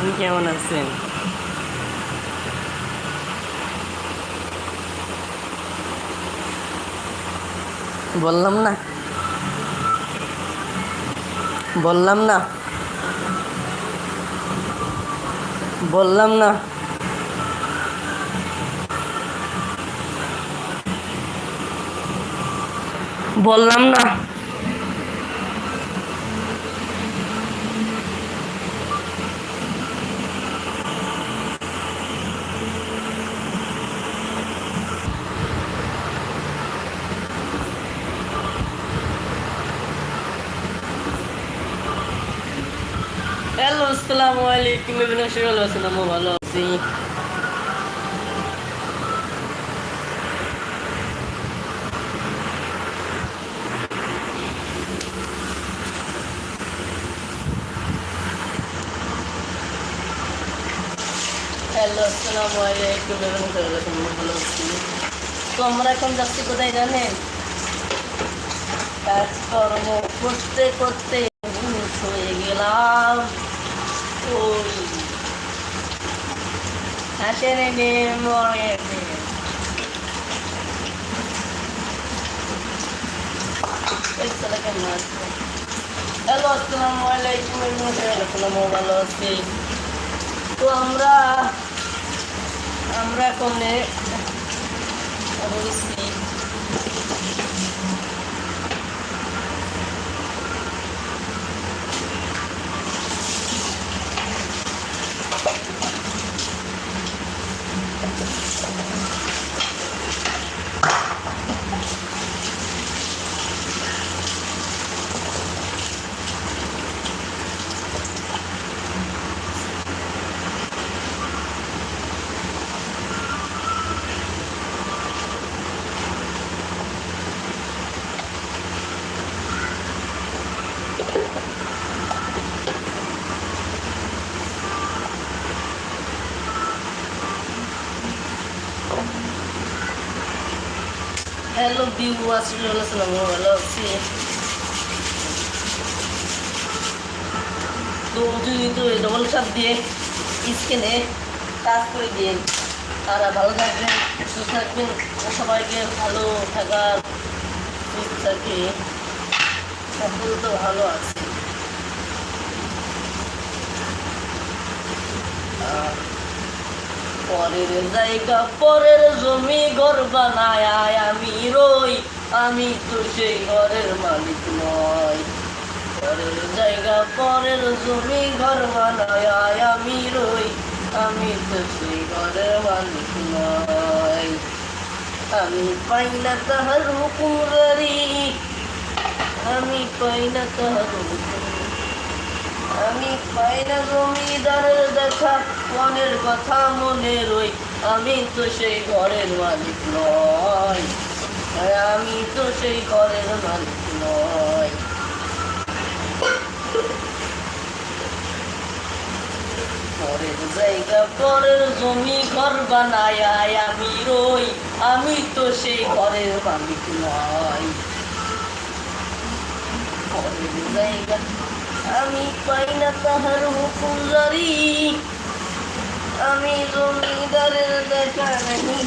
আপনি কেমন আছেন? বললাম না। বললাম না। বললাম না। বললাম না। হ্যালো আসসালামু আলাইকুম আসসালাম ভালো আছি। হ্যালো আসসালামু আলাইকুম ইবনে শিরাল ভালো আছি। তো আমরা এখন যাচ্ছি কোথায় জানেন? কাজকর্ম করতে করতে হয়ে গেলাম। ওই হাসেন মরে হ্যালো আসসালামু আলাইকুম আসসালাম ভালো আছি তো আমরা আমরা এখন হ্যালো বিউ আসলে আসসালাম ভালো আছি তো যদি তো ডবল চাপ দিয়ে স্ক্রিনে কাজ করে দিন তারা ভালো থাকবেন, সুস্থ থাকবেন সবাইকে ভালো থাকার সুস্থ থাকে সকল তো ভালো আছে। পরের জায়গা, পরের জমি ঘর বানায় আমি তো সেই ঘরের মালিক নয়। পরের জায়গা, পরের জমি, ঘর বানায় আমি রই। আমি তো সেই ঘরের মালিক নয়। আমি পাই না তাহার হুকুরারি আমি পাই না তাহার আমি পাই না জমিদারের দেখা, মনের কথা মনে রই। আমি তো সেই ঘরের মালিক নয়। নিশ্চয়ই ঘরের মানুষ নয় পরের জায়গা পরের জমি ঘর বানায় আমি রই আমি তো সেই ঘরের মালিক নয় পরের জায়গা আমি পাই না তাহার হুকুম জারি আমি জমিদারের দেখা নেই